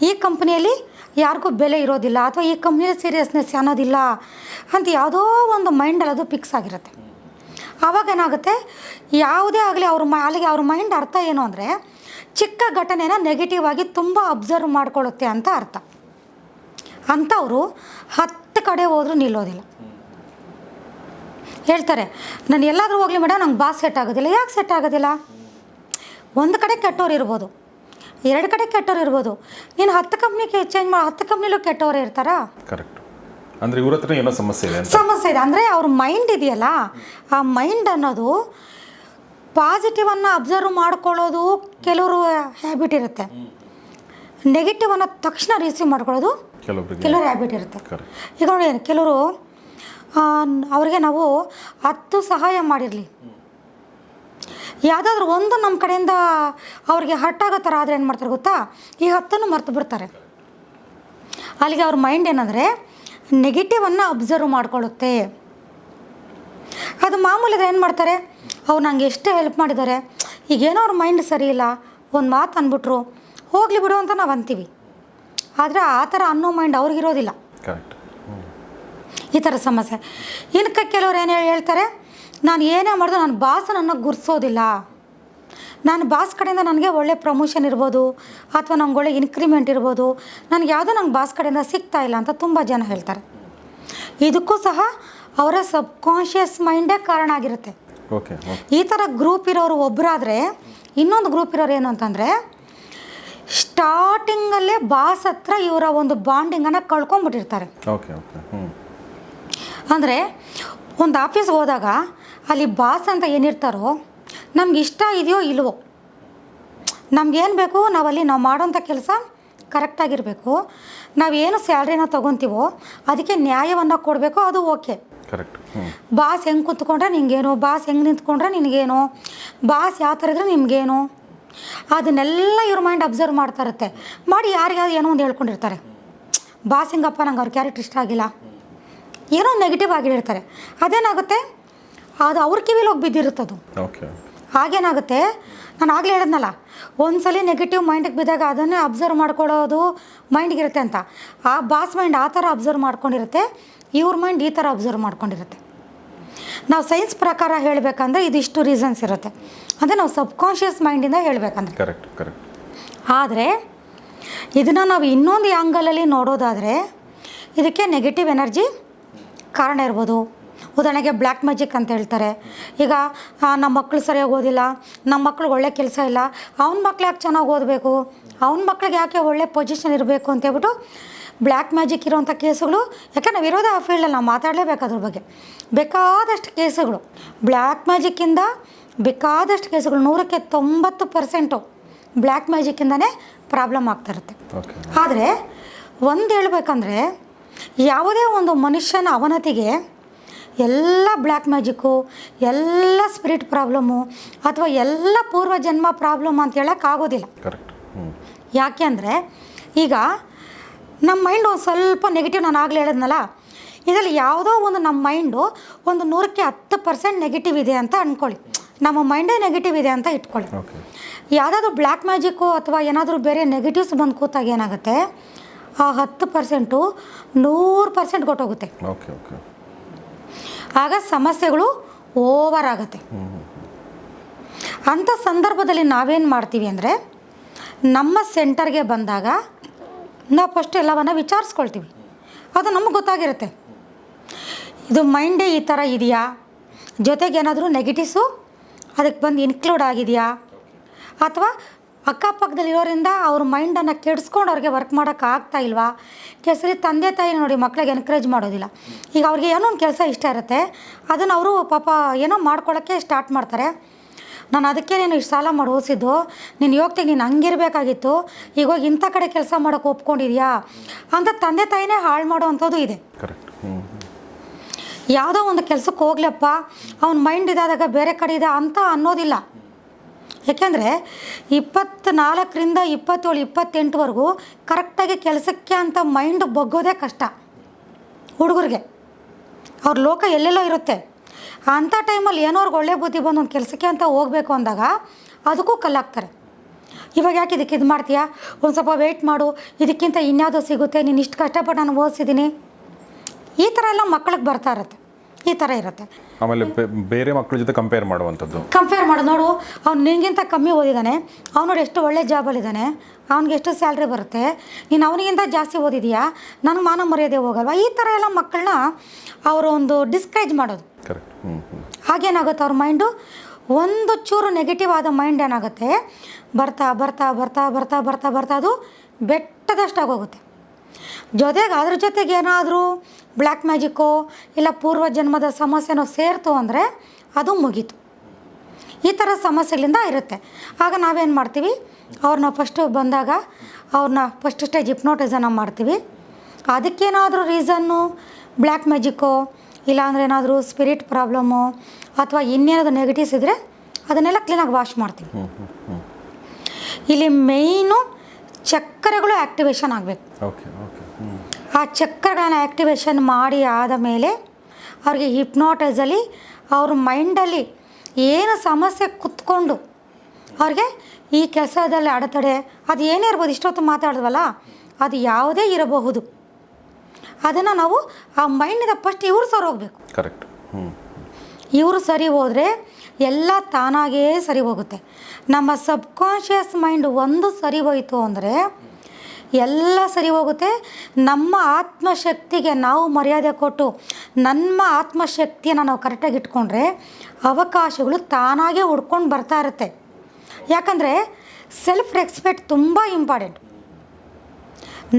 ಈ ಕಂಪ್ನಿಯಲ್ಲಿ ಯಾರಿಗೂ ಬೆಲೆ ಇರೋದಿಲ್ಲ ಅಥವಾ ಈ ಕಂಪ್ನಿಯಲ್ಲಿ ಸೀರಿಯಸ್ನೆಸ್ ಅನ್ನೋದಿಲ್ಲ ಅಂತ ಯಾವುದೋ ಒಂದು ಮೈಂಡಲ್ಲಿ ಅದು ಫಿಕ್ಸ್ ಆಗಿರುತ್ತೆ. ಆವಾಗ ಏನಾಗುತ್ತೆ? ಯಾವುದೇ ಆಗಲಿ ಅವ್ರ ಮ, ಅಲ್ಲಿಗೆ ಅವ್ರ ಮೈಂಡ್ ಅರ್ಥ ಏನು ಅಂದರೆ ಚಿಕ್ಕ ಘಟನೆನ ನೆಗೆಟಿವ್ ಆಗಿ ತುಂಬ ಅಬ್ಸರ್ವ್ ಮಾಡ್ಕೊಳ್ಳುತ್ತೆ ಅಂತ ಅರ್ಥ. ಅಂಥವರು ಹತ್ತು ಕಡೆ ಹೋದರೂ ನಿಲ್ಲೋದಿಲ್ಲ. ಹೇಳ್ತಾರೆ ನಾನು ಎಲ್ಲಾದರೂ ಹೋಗಲಿ ಮೇಡಮ್ ನಂಗೆ ಬಾಸ್ ಸೆಟ್ ಆಗೋದಿಲ್ಲ. ಯಾಕೆ ಸೆಟ್ ಆಗೋದಿಲ್ಲ? ಒಂದು ಕಡೆ ಕೆಟ್ಟವ್ರು ಇರ್ಬೋದು ಎರಡು ಕಡೆ ಕೆಟ್ಟವ್ರು ಇರ್ಬೋದು. ನೀನು ಹತ್ತು ಕಂಪ್ನಿಗೆ ಚೇಂಜ್ ಮಾಡಿ ಹತ್ತು ಕಂಪ್ನಿಲೂ ಕೆಟ್ಟವ್ರು ಇರ್ತಾರಾ? ಕರೆಕ್ಟ್ ಅಂದರೆ ಇವ್ರ ಹತ್ರ ಏನೋ ಸಮಸ್ಯೆ ಇದೆ ಸಮಸ್ಯೆ ಇದೆ. ಅಂದರೆ ಅವ್ರ ಮೈಂಡ್ ಇದೆಯಲ್ಲ ಆ ಮೈಂಡ್ ಅನ್ನೋದು ಪಾಸಿಟಿವನ್ನು ಅಬ್ಸರ್ವ್ ಮಾಡ್ಕೊಳ್ಳೋದು ಕೆಲವರು ಹ್ಯಾಬಿಟ್ ಇರುತ್ತೆ. ನೆಗೆಟಿವನ್ನು ಅನ್ನೋ ತಕ್ಷಣ ರಿಸೀವ್ ಮಾಡ್ಕೊಳ್ಳೋದು ಕೆಲವರು ಹ್ಯಾಬಿಟ್ ಇರುತ್ತೆ. ಈಗ ನೋಡಿ ಕೆಲವರು ಅವ್ರಿಗೆ ನಾವು ಹತ್ತು ಸಹಾಯ ಮಾಡಿರಲಿ. ಯಾವುದಾದ್ರೂ ಒಂದು ನಮ್ಮ ಕಡೆಯಿಂದ ಅವ್ರಿಗೆ ಹರ್ಟ್ ಆಗೋ ಥರ ಆದರೆ ಏನು ಮಾಡ್ತಾರೆ ಗೊತ್ತಾ? ಈ ಹತ್ತನ್ನು ಮರೆತು ಬಿಡ್ತಾರೆ. ಅಲ್ಲಿಗೆ ಅವ್ರ ಮೈಂಡ್ ಏನಂದರೆ ನೆಗೆಟಿವನ್ನು ಅಬ್ಸರ್ವ್ ಮಾಡ್ಕೊಳ್ಳುತ್ತೆ. ಅದು ಮಾಮೂಲಿ ಏನು ಮಾಡ್ತಾರೆ? ಅವ್ರು ನಂಗೆ ಎಷ್ಟೇ ಹೆಲ್ಪ್ ಮಾಡಿದ್ದಾರೆ, ಈಗೇನೋ ಅವ್ರ ಮೈಂಡ್ ಸರಿ ಇಲ್ಲ, ಒಂದು ಮಾತು ಅಂದ್ಬಿಟ್ರು, ಹೋಗಲಿ ಬಿಡು ಅಂತ ನಾವು ಅಂತೀವಿ. ಆದರೆ ಆ ಥರ ಅನ್ನೋ ಮೈಂಡ್ ಅವ್ರಿಗಿರೋದಿಲ್ಲ. ಕರೆಕ್ಟ್ ಈ ಥರ ಸಮಸ್ಯೆ. ಇನ್ಕ ಕೆಲವ್ರು ಏನು ಹೇಳ್ತಾರೆ ನಾನು ಏನೇ ಮಾಡಿದ್ರು ನನ್ನ ಬಾಸ್ ನನ್ನ ಗುರ್ಸೋದಿಲ್ಲ. ನಾನು ಬಾಸ್ ಕಡೆಯಿಂದ ನನಗೆ ಒಳ್ಳೆ ಪ್ರಮೋಷನ್ ಇರ್ಬೋದು ಅಥವಾ ನಂಗೆ ಒಳ್ಳೆ ಇನ್ಕ್ರಿಮೆಂಟ್ ಇರ್ಬೋದು. ನನಗೆ ಯಾವುದೋ ನಂಗೆ ಬಾಸ್ ಕಡೆಯಿಂದ ಸಿಗ್ತಾ ಇಲ್ಲ ಅಂತ ತುಂಬ ಜನ ಹೇಳ್ತಾರೆ. ಇದಕ್ಕೂ ಸಹ ಅವರ ಸಬ್ಕಾನ್ಷಿಯಸ್ ಮೈಂಡೇ ಕಾರಣ ಆಗಿರುತ್ತೆ. ಈ ಥರ ಗ್ರೂಪ್ ಇರೋರು ಒಬ್ಬರಾದರೆ ಇನ್ನೊಂದು ಗ್ರೂಪ್ ಇರೋರು ಏನು ಅಂತಂದರೆ ಸ್ಟಾರ್ಟಿಂಗಲ್ಲೇ ಬಾಸ್ ಹತ್ರ ಇವರ ಒಂದು ಬಾಂಡಿಂಗನ್ನು ಕಳ್ಕೊಂಡ್ಬಿಟ್ಟಿರ್ತಾರೆ ಓಕೆ ಓಕೆ. ಅಂದರೆ ಒಂದು ಆಫೀಸ್ಗೆ ಹೋದಾಗ ಅಲ್ಲಿ ಬಾಸ್ ಅಂತ ಏನಿರ್ತಾರೋ ನಮ್ಗೆ ಇಷ್ಟ ಇದೆಯೋ ಇಲ್ವೋ? ನಮಗೇನು ಬೇಕು? ನಾವಲ್ಲಿ ನಾವು ಮಾಡೋಂಥ ಕೆಲಸ ಕರೆಕ್ಟಾಗಿರಬೇಕು ನಾವೇನು ಸ್ಯಾಲ್ರಿನ ತೊಗೊತೀವೋ ಅದಕ್ಕೆ ನ್ಯಾಯವನ್ನು ಕೊಡಬೇಕು ಅದು ಓಕೆ. ಕರೆಕ್ಟ್ ಬಾಸ್ ಹೆಂಗೆ ಕೂತ್ಕೊಂಡ್ರೆ ನಿಂಗೇನು? ಬಾಸ್ ಹೆಂಗೆ ನಿಂತ್ಕೊಂಡ್ರೆ ನಿನಗೇನು? ಬಾಸ್ ಯಾವ ಥರ ಇದ್ರೆ ನಿಮಗೇನು? ಅದನ್ನೆಲ್ಲ ಇವ್ರ ಮೈಂಡ್ ಅಬ್ಸರ್ವ್ ಮಾಡ್ತಾ ಇರುತ್ತೆ. ಮಾಡಿ ಯಾರಿಗಾದ್ರು ಏನೋ ಒಂದು ಹೇಳ್ಕೊಂಡಿರ್ತಾರೆ. ಬಾಸ್ ಹೆಂಗಪ್ಪ ನಂಗೆ ಅವ್ರ ಕ್ಯಾರೆಕ್ಟರ್ ಇಷ್ಟ ಆಗಿಲ್ಲ. ಏನೋ ನೆಗೆಟಿವ್ ಆಗಿರ್ತಾರೆ. ಅದೇನಾಗುತ್ತೆ? ಅದು ಅವ್ರ ಕಿವಿಲಿ ಹೋಗಿ ಬಿದ್ದಿರುತ್ತೆ ಅದು. ಹಾಗೇನಾಗುತ್ತೆ? ನಾನು ಆಗಲೇ ಹೇಳಿದ್ನಲ್ಲ ಒಂದ್ಸಲಿ ನೆಗೆಟಿವ್ ಮೈಂಡಿಗೆ ಬಿದ್ದಾಗ ಅದನ್ನೇ ಅಬ್ಸರ್ವ್ ಮಾಡ್ಕೊಳ್ಳೋದು ಮೈಂಡ್ಗಿರುತ್ತೆ ಅಂತ. ಆ ಬಾಸ್ ಮೈಂಡ್ ಆ ಥರ ಅಬ್ಸರ್ವ್ ಮಾಡ್ಕೊಂಡಿರುತ್ತೆ ಇವ್ರ ಮೈಂಡ್ ಈ ಥರ ಅಬ್ಸರ್ವ್ ಮಾಡ್ಕೊಂಡಿರುತ್ತೆ. ನಾವು ಸೈನ್ಸ್ ಪ್ರಕಾರ ಹೇಳಬೇಕಂದ್ರೆ ಇದಿಷ್ಟು ರೀಸನ್ಸ್ ಇರುತ್ತೆ. ಅಂದರೆ ನಾವು ಸಬ್ಕಾನ್ಷಿಯಸ್ ಮೈಂಡಿಂದ ಹೇಳಬೇಕಂದ್ರೆ. ಕರೆಕ್ಟ್ ಕರೆಕ್ಟ್ ಆದರೆ ಇದನ್ನು ನಾವು ಇನ್ನೊಂದು ಆ್ಯಂಗಲಲ್ಲಿ ನೋಡೋದಾದರೆ ಇದಕ್ಕೆ ನೆಗೆಟಿವ್ ಎನರ್ಜಿ ಕಾರಣ ಇರ್ಬೋದು. ಉದಾಹರಣೆಗೆ ಬ್ಲ್ಯಾಕ್ ಮ್ಯಾಜಿಕ್ ಅಂತ ಹೇಳ್ತಾರೆ. ಈಗ ನಮ್ಮ ಮಕ್ಕಳು ಸರಿಯಾಗಿ ಓದಿಲ್ಲ ನಮ್ಮ ಮಕ್ಳಿಗೆ ಒಳ್ಳೆ ಕೆಲಸ ಇಲ್ಲ ಅವ್ನ ಮಕ್ಳು ಯಾಕೆ ಚೆನ್ನಾಗಿ ಓದಬೇಕು? ಅವ್ನ ಮಕ್ಳಿಗೆ ಯಾಕೆ ಒಳ್ಳೆ ಪೊಸಿಷನ್ ಇರಬೇಕು ಅಂತೇಳ್ಬಿಟ್ಟು ಬ್ಲ್ಯಾಕ್ ಮ್ಯಾಜಿಕ್ ಇರೋವಂಥ ಕೇಸುಗಳು ಯಾಕೆ ನಾವು ಇರೋದೇ ಆ ಫೀಲ್ಡಲ್ಲಿ ನಾವು ಮಾತಾಡಲೇಬೇಕು ಅದ್ರ ಬಗ್ಗೆ. ಬೇಕಾದಷ್ಟು ಕೇಸುಗಳು ಬ್ಲ್ಯಾಕ್ ಮ್ಯಾಜಿಕ್ಕಿಂದ ಬೇಕಾದಷ್ಟು ಕೇಸುಗಳು ನೂರಕ್ಕೆ ತೊಂಬತ್ತು ಪರ್ಸೆಂಟು ಬ್ಲ್ಯಾಕ್ ಮ್ಯಾಜಿಕ್ಕಿಂದನೇ ಪ್ರಾಬ್ಲಮ್ ಆಗ್ತಾ ಇರುತ್ತೆ. ಆದರೆ ಒಂದು ಹೇಳ್ಬೇಕಂದ್ರೆ ಯಾವುದೇ ಒಂದು ಮನುಷ್ಯನ ಅವನತಿಗೆ ಎಲ್ಲ ಬ್ಲ್ಯಾಕ್ ಮ್ಯಾಜಿಕ್ಕು ಎಲ್ಲ ಸ್ಪಿರಿಟ್ ಪ್ರಾಬ್ಲಮ್ಮು ಅಥವಾ ಎಲ್ಲ ಪೂರ್ವಜನ್ಮ ಪ್ರಾಬ್ಲಮ್ ಅಂತ ಹೇಳೋಕ್ಕಾಗೋದಿಲ್ಲ ಕರೆಕ್ಟ್. ಯಾಕೆ ಅಂದರೆ ಈಗ ನಮ್ಮ ಮೈಂಡ್ ಒಂದು ಸ್ವಲ್ಪ ನೆಗೆಟಿವ್ ನಾನು ಆಗಲೇ ಹೇಳಿದ್ನಲ್ಲ ಇದರಲ್ಲಿ ಯಾವುದೋ ಒಂದು ನಮ್ಮ ಮೈಂಡು ಒಂದು ನೂರಕ್ಕೆ ಹತ್ತು ಪರ್ಸೆಂಟ್ ನೆಗೆಟಿವ್ ಇದೆ ಅಂತ ಅಂದ್ಕೊಳ್ಳಿ ನಮ್ಮ ಮೈಂಡೇ ನೆಗೆಟಿವ್ ಇದೆ ಅಂತ ಇಟ್ಕೊಳ್ಳಿ. ಯಾವುದಾದ್ರೂ ಬ್ಲ್ಯಾಕ್ ಮ್ಯಾಜಿಕ್ಕು ಅಥವಾ ಏನಾದರೂ ಬೇರೆ ನೆಗೆಟಿವ್ಸ್ ಬಂದು ಕೂತಾಗ ಏನಾಗುತ್ತೆ? ಆ ಹತ್ತು ಪರ್ಸೆಂಟು ನೂರು ಪರ್ಸೆಂಟ್ ಕೊಟ್ಟೋಗುತ್ತೆ. Okay okay. ಆಗ ಸಮಸ್ಯೆಗಳು ಓವರ್ ಆಗುತ್ತೆ. ಅಂಥ ಸಂದರ್ಭದಲ್ಲಿ ನಾವೇನು ಮಾಡ್ತೀವಿ ಅಂದರೆ ನಮ್ಮ ಸೆಂಟರ್ಗೆ ಬಂದಾಗ ನಾವು ಫಸ್ಟ್ ಎಲ್ಲವನ್ನು ವಿಚಾರಿಸ್ಕೊಳ್ತೀವಿ. ಅದು ನಮಗೆ ಗೊತ್ತಾಗಿರುತ್ತೆ. ಇದು ಮೈಂಡೇ ಈ ಥರ ಇದೆಯಾ? ಜೊತೆಗೆ ಏನಾದರೂ ನೆಗೆಟಿವ್ಸು? ಅದಕ್ಕೆ ಬಂದು ಇನ್ಕ್ಲೂಡ್ ಆಗಿದೆಯಾ? ಅಥವಾ ಅಕ್ಕಪಕ್ಕದಲ್ಲಿರೋರಿಂದ ಅವ್ರ ಮೈಂಡನ್ನು ಕೆಡಿಸ್ಕೊಂಡು ಅವ್ರಿಗೆ ವರ್ಕ್ ಮಾಡೋಕ್ಕೆ ಆಗ್ತಾ ಇಲ್ವಾ? ಕೆಸರಿ ತಂದೆ ತಾಯಿ ನೋಡಿ ಮಕ್ಕಳಿಗೆ ಎನ್ಕರೇಜ್ ಮಾಡೋದಿಲ್ಲ. ಈಗ ಅವ್ರಿಗೆ ಏನೋ ಒಂದು ಕೆಲಸ ಇಷ್ಟ ಇರುತ್ತೆ ಅದನ್ನು ಅವರು ಪಾಪ ಏನೋ ಮಾಡ್ಕೊಳ್ಳೋಕ್ಕೆ ಸ್ಟಾರ್ಟ್ ಮಾಡ್ತಾರೆ. ನಾನು ಅದಕ್ಕೆ ನೀನು ಇಷ್ಟು ಸಾಲ ಮಾಡಿ ಓದಿಸಿದ್ದು ನೀನು ಯೋಗ್ತಿಗೆ ನೀನು ಹಂಗಿರಬೇಕಾಗಿತ್ತು. ಈಗ ಹೋಗಿ ಇಂಥ ಕಡೆ ಕೆಲಸ ಮಾಡೋಕ್ಕೆ ಒಪ್ಕೊಂಡಿದ್ಯಾ? ಅಂತ ತಂದೆ ತಾಯಿನೇ ಹಾಳು ಮಾಡೋ ಅಂಥದ್ದು ಇದೆ. ಯಾವುದೋ ಒಂದು ಕೆಲಸಕ್ಕೆ ಹೋಗ್ಲಪ್ಪ. ಅವ್ನ ಮೈಂಡ್ ಇದಾದಾಗ ಬೇರೆ ಕಡೆ ಇದೆ ಅಂತ ಅನ್ನೋದಿಲ್ಲ. ಯಾಕೆಂದರೆ ಇಪ್ಪತ್ತ್ನಾಲ್ಕರಿಂದ ಇಪ್ಪತ್ತೇಳು, ಇಪ್ಪತ್ತೆಂಟುವರೆಗೂ ಕರೆಕ್ಟಾಗಿ ಕೆಲಸಕ್ಕೆ ಅಂತ ಮೈಂಡ್ ಬಗ್ಗೋದೇ ಕಷ್ಟ ಹುಡುಗರಿಗೆ. ಅವ್ರ ಲೋಕ ಎಲ್ಲೆಲ್ಲೋ ಇರುತ್ತೆ. ಅಂಥ ಟೈಮಲ್ಲಿ ಏನೋ ಅವ್ರಿಗೆ ಒಳ್ಳೆ ಬುದ್ಧಿ ಬಂದು ಒಂದು ಕೆಲಸಕ್ಕೆ ಅಂತ ಹೋಗಬೇಕು ಅಂದಾಗ ಅದಕ್ಕೂ ಕಲ್ಲಾಗ್ತಾರೆ ಇವಾಗ ಯಾಕೆ ಇದಕ್ಕೆ ಇದು ಮಾಡ್ತೀಯಾ? ಒಂದು ಸ್ವಲ್ಪ ವೆಯ್ಟ್ ಮಾಡು. ಇದಕ್ಕಿಂತ ಇನ್ಯಾವುದೋ ಸಿಗುತ್ತೆ. ನೀನು ಇಷ್ಟು ಕಷ್ಟಪಟ್ಟು ನಾನು ಓದಿಸಿದ್ದೀನಿ. ಈ ಥರ ಎಲ್ಲ ಮಕ್ಳಿಗೆ ಬರ್ತಾ ಇರುತ್ತೆ. ಈ ಥರ ಇರುತ್ತೆ. ಆಮೇಲೆ ಬೇರೆ ಮಕ್ಕಳ ಜೊತೆ ಕಂಪೇರ್ ಮಾಡುವಂಥದ್ದು. ಕಂಪೇರ್ ಮಾಡು ನೋಡು ಅವ್ನು ನಿನಗಿಂತ ಕಮ್ಮಿ ಓದಿದ್ದಾನೆ ಅವ್ನು ನೋಡಿ ಎಷ್ಟು ಒಳ್ಳೆ ಜಾಬಲ್ಲಿದ್ದಾನೆ ಅವ್ನಿಗೆ ಎಷ್ಟು ಸ್ಯಾಲ್ರಿ ಬರುತ್ತೆ ನೀನು ಅವನಿಗಿಂತ ಜಾಸ್ತಿ ಓದಿದೀಯಾ ನನಗೆ ಮಾನ ಮರ್ಯಾದೆ ಹೋಗಲ್ವಾ? ಈ ಥರ ಎಲ್ಲ ಮಕ್ಕಳನ್ನ ಅವರು ಒಂದು ಡಿಸ್ಕರೇಜ್ ಮಾಡೋದು ಕರೆಕ್ಟ್ ಹಾಗೇನಾಗುತ್ತೆ ಅವ್ರ ಮೈಂಡು ಒಂದು ಚೂರು ನೆಗೆಟಿವ್ ಆದ ಮೈಂಡ್ ಏನಾಗುತ್ತೆ ಬರ್ತಾ ಬರ್ತಾ ಬರ್ತಾ ಬರ್ತಾ ಬರ್ತಾ ಬರ್ತಾ ಅದು ಬೆಟ್ಟದಷ್ಟಾಗೋಗುತ್ತೆ ಜೊತೆಗೆ ಅದ್ರ ಜೊತೆಗೆ ಏನಾದರೂ ಬ್ಲ್ಯಾಕ್ ಮ್ಯಾಜಿಕ್ಕೋ ಇಲ್ಲ ಪೂರ್ವ ಜನ್ಮದ ಸಮಸ್ಯೆನೋ ಸೇರ್ತು ಅಂದರೆ ಅದು ಮುಗೀತು. ಈ ಥರ ಸಮಸ್ಯೆಗಳಿಂದ ಇರುತ್ತೆ. ಆಗ ನಾವೇನು ಮಾಡ್ತೀವಿ? ಅವ್ರನ್ನ ಫಸ್ಟು ಬಂದಾಗ ಅವ್ರನ್ನ ಫಸ್ಟ್ ಸ್ಟೇಜ್ ಹಿಪ್ನೋಟಿಸನ್ನ ಮಾಡ್ತೀವಿ. ಅದಕ್ಕೇನಾದರೂ ರೀಸನ್ನು ಬ್ಲ್ಯಾಕ್ ಮ್ಯಾಜಿಕ್ಕೋ ಇಲ್ಲಾಂದ್ರೆ ಏನಾದರೂ ಸ್ಪಿರಿಟ್ ಪ್ರಾಬ್ಲಮ್ಮು ಅಥವಾ ಇನ್ನೇನಾದರೂ ನೆಗೆಟಿವ್ಸ್ ಇದ್ದರೆ ಅದನ್ನೆಲ್ಲ ಕ್ಲೀನಾಗಿ ವಾಶ್ ಮಾಡ್ತೀವಿ. ಇಲ್ಲಿ ಮೇಯ್ನು ಚಕ್ಕರೆಗಳು ಆ್ಯಕ್ಟಿವೇಶನ್ ಆಗಬೇಕು. ಆ ಚಕ್ರಗಳನ್ನ ಆ್ಯಕ್ಟಿವೇಶನ್ ಮಾಡಿ ಆದ ಮೇಲೆ ಅವ್ರಿಗೆ ಹಿಪ್ನೋಟೈಸಲ್ಲಿ ಅವ್ರ ಮೈಂಡಲ್ಲಿ ಏನು ಸಮಸ್ಯೆ ಕುತ್ಕೊಂಡು ಅವ್ರಿಗೆ ಈ ಕೆಲಸದಲ್ಲಿ ಅಡೆತಡೆ ಅದು ಏನೇ ಇರ್ಬೋದು ಇಷ್ಟೊತ್ತು ಮಾತಾಡಿದ್ವಲ್ಲ ಅದು ಯಾವುದೇ ಇರಬಹುದು. ಅದನ್ನು ನಾವು ಆ ಮೈಂಡಿಂದ ಫಸ್ಟ್ ಇವ್ರು ಸರ್ ಹೋಗಬೇಕು. ಕರೆಕ್ಟ್ ಇವರು ಸರಿ ಹೋದರೆ ಎಲ್ಲ ತಾನಾಗೇ ಸರಿ ಹೋಗುತ್ತೆ. ನಮ್ಮ ಸಬ್ಕಾನ್ಷಿಯಸ್ ಮೈಂಡ್ ಒಂದು ಸರಿ ಹೋಯಿತು ಅಂದರೆ ಎಲ್ಲ ಸರಿ ಹೋಗುತ್ತೆ. ನಮ್ಮ ಆತ್ಮಶಕ್ತಿಗೆ ನಾವು ಮರ್ಯಾದೆ ಕೊಟ್ಟು ನಮ್ಮ ಆತ್ಮಶಕ್ತಿಯನ್ನು ನಾವು ಕರೆಕ್ಟಾಗಿ ಇಟ್ಕೊಂಡ್ರೆ ಅವಕಾಶಗಳು ತಾನಾಗೇ ಹುಡ್ಕೊಂಡು ಬರ್ತಾ ಇರುತ್ತೆ. ಯಾಕಂದರೆ ಸೆಲ್ಫ್ ರೆಸ್ಪೆಕ್ಟ್ ತುಂಬ ಇಂಪಾರ್ಟೆಂಟ್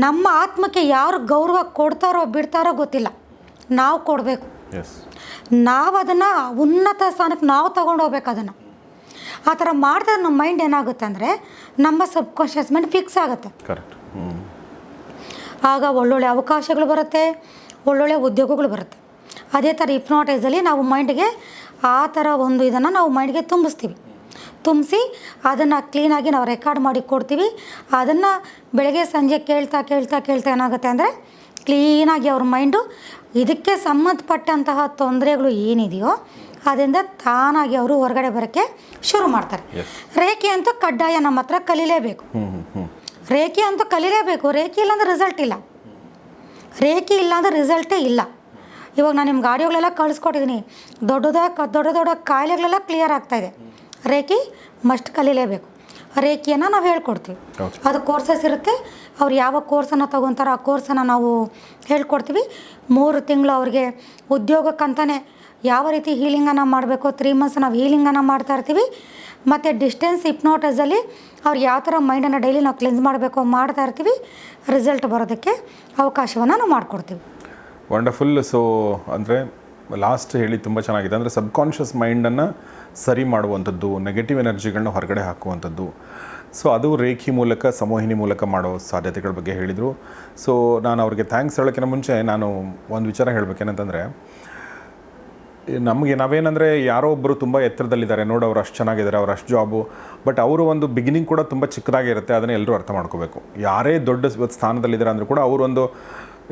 ನಮ್ಮ ಆತ್ಮಕ್ಕೆ ಯಾರು ಗೌರವ ಕೊಡ್ತಾರೋ ಬಿಡ್ತಾರೋ ಗೊತ್ತಿಲ್ಲ. ನಾವು ಕೊಡಬೇಕು. ನಾವು ಅದನ್ನು ಉನ್ನತ ಸ್ಥಾನಕ್ಕೆ ನಾವು ತಗೊಂಡು ಹೋಗ್ಬೇಕು ಅದನ್ನು. ಆ ಥರ ಮಾಡಿದ್ರೆ ನಮ್ಮ ಮೈಂಡ್ ಏನಾಗುತ್ತೆ ಅಂದರೆ ನಮ್ಮ ಸಬ್ಕಾನ್ಷಿಯಸ್ ಮೈಂಡ್ ಫಿಕ್ಸ್ ಆಗುತ್ತೆ. ಕರೆಕ್ಟ್ ಆಗ ಒಳ್ಳೊಳ್ಳೆ ಅವಕಾಶಗಳು ಬರುತ್ತೆ ಒಳ್ಳೊಳ್ಳೆ ಉದ್ಯೋಗಗಳು ಬರುತ್ತೆ. ಅದೇ ಥರ ಇಪ್ನೋಟೈಸಲ್ಲಿ ನಾವು ಮೈಂಡ್ಗೆ ಆ ಥರ ಒಂದು ಇದನ್ನು ನಾವು ಮೈಂಡ್ಗೆ ತುಂಬಿಸ್ತೀವಿ. ತುಂಬಿಸಿ ಅದನ್ನು ಕ್ಲೀನಾಗಿ ನಾವು ರೆಕಾರ್ಡ್ ಮಾಡಿ ಕೊಡ್ತೀವಿ. ಅದನ್ನು ಬೆಳಗ್ಗೆ ಸಂಜೆ ಕೇಳ್ತಾ ಕೇಳ್ತಾ ಕೇಳ್ತಾ ಏನಾಗುತ್ತೆ ಅಂದರೆ ಕ್ಲೀನಾಗಿ ಅವ್ರ ಮೈಂಡು ಇದಕ್ಕೆ ಸಂಬಂಧಪಟ್ಟಂತಹ ತೊಂದರೆಗಳು ಏನಿದೆಯೋ ಅದರಿಂದ ತಾನಾಗಿ ಅವರು ಹೊರಗಡೆ ಬರೋಕ್ಕೆ ಶುರು ಮಾಡ್ತಾರೆ. ರೇಖೆ ಅಂತೂ ಕಡ್ಡಾಯ ನಮ್ಮ ಹತ್ರ ಕಲೀಲೇಬೇಕು. ರೇಖೆ ಅಂತೂ ಕಲೀಲೇಬೇಕು. ರೇಖೆ ಇಲ್ಲಾಂದ್ರೆ ರಿಸಲ್ಟ್ ಇಲ್ಲ. ರೇಖೆ ಇಲ್ಲಾಂದ್ರೆ ರಿಸಲ್ಟೇ ಇಲ್ಲ. ಇವಾಗ ನಾನು ನಿಮ್ಮ ಗಾಡಿಗಳೆಲ್ಲ ಕಳಿಸ್ಕೊಟ್ಟಿದ್ದೀನಿ ದೊಡ್ಡದ ದೊಡ್ಡ ದೊಡ್ಡ ಕಾಯಿಲೆಗಳೆಲ್ಲ ಕ್ಲಿಯರ್ ಆಗ್ತಾಯಿದೆ ರೇಖೆ ಮಸ್ಟ್ ಕಲೀಲೇಬೇಕು. ರೇಖೆಯನ್ನು ನಾವು ಹೇಳ್ಕೊಡ್ತೀವಿ. ಅದು ಕೋರ್ಸಸ್ ಇರುತ್ತೆ. ಅವ್ರು ಯಾವ ಕೋರ್ಸನ್ನು ತೊಗೊತಾರೋ ಆ ಕೋರ್ಸನ್ನು ನಾವು ಹೇಳ್ಕೊಡ್ತೀವಿ. ಮೂರು ತಿಂಗಳು ಅವ್ರಿಗೆ ಉದ್ಯೋಗಕ್ಕಂತಲೇ ಯಾವ ರೀತಿ ಹೀಲಿಂಗನ್ನು ಮಾಡಬೇಕು ತ್ರೀ ಮಂತ್ಸ್ ನಾವು ಹೀಲಿಂಗನ್ನು ಮಾಡ್ತಾ ಇರ್ತೀವಿ. ಮತ್ತು ಡಿಸ್ಟೆನ್ಸ್ ಹಿಪ್ನೋಟಸಲ್ಲಿ ಅವ್ರು ಯಾವ ಥರ ಮೈಂಡನ್ನು ಡೈಲಿ ನಾವು ಕ್ಲೆನ್ಸ್ ಮಾಡಬೇಕು ಮಾಡ್ತಾ ಇರ್ತೀವಿ. ರಿಸಲ್ಟ್ ಬರೋದಕ್ಕೆ ಅವಕಾಶವನ್ನು ನಾವು ಮಾಡಿಕೊಡ್ತೀವಿ. ವಂಡರ್ಫುಲ್ ಸೊ ಅಂದರೆ ಲಾಸ್ಟ್ ಹೇಳಿ ತುಂಬ ಚೆನ್ನಾಗಿದೆ. ಅಂದರೆ ಸಬ್ಕಾನ್ಷಿಯಸ್ ಮೈಂಡನ್ನು ಸರಿ ಮಾಡುವಂಥದ್ದು ನೆಗೆಟಿವ್ ಎನರ್ಜಿಗಳನ್ನ ಹೊರಗಡೆ ಹಾಕುವಂಥದ್ದು. ಸೊ ಅದು ರೇಖಿ ಮೂಲಕ, ಸಮೋಹಿನಿ ಮೂಲಕ ಮಾಡೋ ಸಾಧ್ಯತೆಗಳ ಬಗ್ಗೆ ಹೇಳಿದರು. ಸೊ ನಾನು ಅವ್ರಿಗೆ ಥ್ಯಾಂಕ್ಸ್ ಹೇಳೋಕ್ಕಿಂತ ಮುಂಚೆ ನಾನು ಒಂದು ವಿಚಾರ ಹೇಳಬೇಕೇನಂತಂದರೆ ನಮಗೆ ನಾವೇನಂದರೆ ಯಾರೋ ಒಬ್ಬರು ತುಂಬ ಎತ್ತರದಲ್ಲಿದ್ದಾರೆ. ನೋಡು, ಅವ್ರು ಅಷ್ಟು ಚೆನ್ನಾಗಿದ್ದಾರೆ, ಅವ್ರು ಅಷ್ಟು ಜಾಬು ಬಟ್ ಅವರು ಒಂದು ಬಿಗಿನಿಂಗ್ ಕೂಡ ತುಂಬ ಚಿಕ್ಕದಾಗಿರುತ್ತೆ. ಅದನ್ನು ಎಲ್ಲರೂ ಅರ್ಥ ಮಾಡ್ಕೋಬೇಕು. ಯಾರೇ ದೊಡ್ಡ ಸ್ಥಾನದಲ್ಲಿದ್ದಾರೆ ಅಂದರೂ ಕೂಡ ಅವರೊಂದು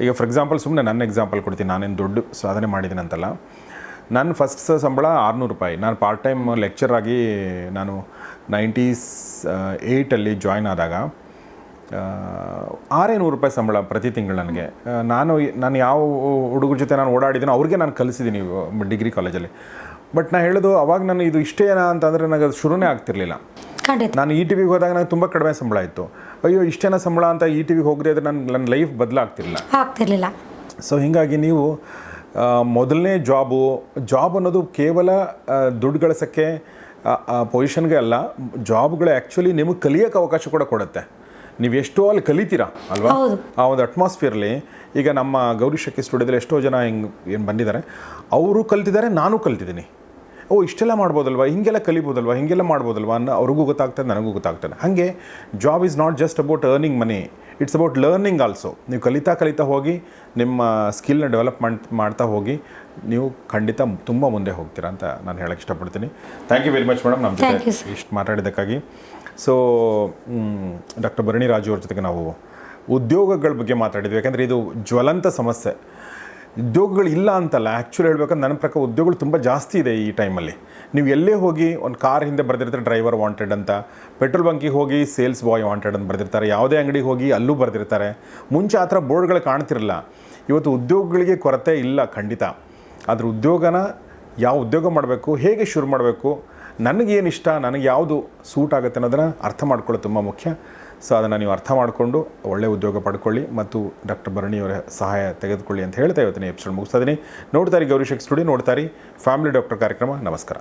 ಈಗ ಫಾರ್ ಎಕ್ಸಾಂಪಲ್ ಸುಮ್ಮನೆ ನನ್ನ ಎಕ್ಸಾಂಪಲ್ ಕೊಡ್ತೀನಿ. ನಾನೇನು ದೊಡ್ಡ ಸಾಧನೆ ಮಾಡಿದ್ದೀನಿ ಅಂತಲ್ಲ ನನ್ನ ಫಸ್ಟ್ ಸಂಬಳ ಆರುನೂರು ರೂಪಾಯಿ. ನಾನು ಪಾರ್ಟ್ ಟೈಮ್ ಲೆಕ್ಚರ್ ಆಗಿ ನಾನು ನೈಂಟೀಸ್ ಏಯ್ಟಲ್ಲಿ ಜಾಯ್ನ್ ಆದಾಗ ಆರೇ ನೂರು ರೂಪಾಯಿ ಸಂಬಳ ಪ್ರತಿ ತಿಂಗಳು ನನಗೆ. ನಾನು ನಾನು ಯಾವ ಹುಡುಗರ ಜೊತೆ ನಾನು ಓಡಾಡಿದ್ದೀನೋ ಅವ್ರಿಗೆ ನಾನು ಕಲಿಸಿದ್ದೀನಿ ಡಿಗ್ರಿ ಕಾಲೇಜಲ್ಲಿ ಬಟ್ ನಾನು ಹೇಳೋದು ಅವಾಗ ನಾನು ಇದು ಇಷ್ಟೇನಾ ಅಂತಂದರೆ ನನಗೆ ಅದು ಶುರುನೇ ಆಗ್ತಿರಲಿಲ್ಲ. ನಾನು ಇ ಟಿ ವಿಗೆ ಹೋದಾಗ ನನಗೆ ತುಂಬ ಕಡಿಮೆ ಸಂಬಳ ಇತ್ತು. ಅಯ್ಯೋ ಇಷ್ಟೇನ ಸಂಬಳ ಅಂತ ಈ ಟಿ ವಿಗೆ ಹೋಗದೆ ಅದು ನನ್ನ ನನ್ನ ಲೈಫ್ ಬದಲಾಗ್ತಿರಲಿಲ್ಲ. ಆಗ್ತಿರ್ಲಿಲ್ಲ. ಸೊ ಹೀಗಾಗಿ ನೀವು ಮೊದಲನೇ ಜಾಬು ಜಾಬ್ ಅನ್ನೋದು ಕೇವಲ ದುಡ್ಡು ಗಳಿಸೋಕ್ಕೆ ಪೊಸಿಷನ್ಗೆ ಅಲ್ಲ ಜಾಬ್ಗಳು ಆ್ಯಕ್ಚುಲಿ ನಿಮಗೆ ಕಲಿಯೋಕ್ಕೆ ಅವಕಾಶ ಕೂಡ ಕೊಡುತ್ತೆ. ನೀವು ಎಷ್ಟೋ ಅಲ್ಲಿ ಕಲಿತೀರಾ ಅಲ್ವಾ. ಆ ಒಂದು ಅಟ್ಮಾಸ್ಫಿಯರ್ಲಿ ಈಗ ನಮ್ಮ ಗೌರಿ ಸ್ಟುಡಿಯೋದಲ್ಲಿ ಎಷ್ಟೋ ಜನ ಹಿಂಗೆ ಏನು ಬಂದಿದ್ದಾರೆ. ಅವರು ಕಲ್ತಿದ್ದಾರೆ ನಾನು ಕಲ್ತಿದ್ದೀನಿ. ಓ ಇಷ್ಟೆಲ್ಲ ಮಾಡ್ಬೋದಲ್ವಾ? ಹಿಂಗೆಲ್ಲ ಕಲಿಬೋದಲ್ವಾ? ಹಿಂಗೆಲ್ಲ ಮಾಡ್ಬೋದಲ್ವಾ? ಅನ್ನೋ ಅವ್ರಿಗೂ ಗೊತ್ತಾಗ್ತದೆ ನನಗೂ ಗೊತ್ತಾಗ್ತದೆ. ಹಾಗೆ job is not just about earning money it's about learning also ನೀವು ಕಲಿತಾ ಕಲಿತಾ ಹೋಗಿ ನಿಮ್ಮ ಸ್ಕಿಲ್ನ ಡೆವಲಪ್ಮೆಂಟ್ ಮಾಡ್ತಾ ಹೋಗಿ ನೀವು ಖಂಡಿತ ತುಂಬ ಮುಂದೆ ಹೋಗ್ತೀರಾ ಅಂತ ನಾನು ಹೇಳಕ್ಕೆ ಇಷ್ಟಪಡ್ತೀನಿ. Thank you very much madam ನಮ್ಮ ಜೊತೆ ಇಷ್ಟು ಮಾತಾಡಿದ್ದಕ್ಕಾಗಿ. ಸೊ ಡಾಕ್ಟರ್ ಭರಣಿ ರಾಜು ಅವ್ರ ಜೊತೆಗೆ ನಾವು ಉದ್ಯೋಗಗಳ ಬಗ್ಗೆ ಮಾತಾಡಿದ್ವಿ. ಯಾಕಂದರೆ ಇದು ಜ್ವಲಂತ ಸಮಸ್ಯೆ. ಉದ್ಯೋಗಗಳು ಇಲ್ಲ ಅಂತಲ್ಲ. ಆ್ಯಕ್ಚುಲಿ ಹೇಳ್ಬೇಕಂದ್ರೆ ನನ್ನ ಪ್ರಕಾರ ಉದ್ಯೋಗಗಳು ತುಂಬ ಜಾಸ್ತಿ ಇದೆ ಈ ಟೈಮಲ್ಲಿ ನೀವು ಎಲ್ಲೇ ಹೋಗಿ ಒಂದು ಕಾರ್ ಹಿಂದೆ ಬರೆದಿರ್ತಾರೆ ಡ್ರೈವರ್ ವಾಂಟೆಡ್ ಅಂತ. ಪೆಟ್ರೋಲ್ ಬಂಕಿಗೆ ಹೋಗಿ ಸೇಲ್ಸ್ ಬಾಯ್ ವಾಂಟೆಡ್ ಅಂತ ಬರೆದಿರ್ತಾರೆ. ಯಾವುದೇ ಅಂಗಡಿಗೆ ಹೋಗಿ ಅಲ್ಲೂ ಬರೆದಿರ್ತಾರೆ. ಮುಂಚೆ ಆ ಥರ ಬೋರ್ಡ್ಗಳು ಕಾಣ್ತಿರಲ್ಲ ಇವತ್ತು ಉದ್ಯೋಗಗಳಿಗೆ ಕೊರತೆ ಇಲ್ಲ, ಖಂಡಿತ. ಆದರೆ ಉದ್ಯೋಗನ ಯಾವ ಉದ್ಯೋಗ ಮಾಡಬೇಕು, ಹೇಗೆ ಶುರು ಮಾಡಬೇಕು ನನಗೇನು ಇಷ್ಟ ನನಗೆ ಯಾವುದು ಸೂಟ್ ಆಗುತ್ತೆ ಅನ್ನೋದನ್ನು ಅರ್ಥ ಮಾಡ್ಕೊಳ್ಳೋದು ತುಂಬ ಮುಖ್ಯ. ಸೊ ಅದನ್ನು ನೀವು ಅರ್ಥ ಮಾಡಿಕೊಂಡು ಒಳ್ಳೆಯ ಉದ್ಯೋಗ ಪಡ್ಕೊಳ್ಳಿ ಮತ್ತು ಡಾಕ್ಟರ್ ಭರಣಿಯವರ ಸಹಾಯ ತೆಗೆದುಕೊಳ್ಳಿ ಅಂತ ಹೇಳ್ತಾ ಇವತ್ತಿನ ಎಪಿಸೋಡ್ ಮುಗಿಸ್ತಾ ಇದ್ದೀನಿ ನೋಡ್ತಾರೆ ಗೌರಿಶಕ್ ಗೌರಿ ಶೆಕ್ ಸ್ಟುಡಿಯೋ ನೋಡ್ತಾರೆ ಫ್ಯಾಮಿಲಿ ಡಾಕ್ಟರ್ ಕಾರ್ಯಕ್ರಮ, ನಮಸ್ಕಾರ.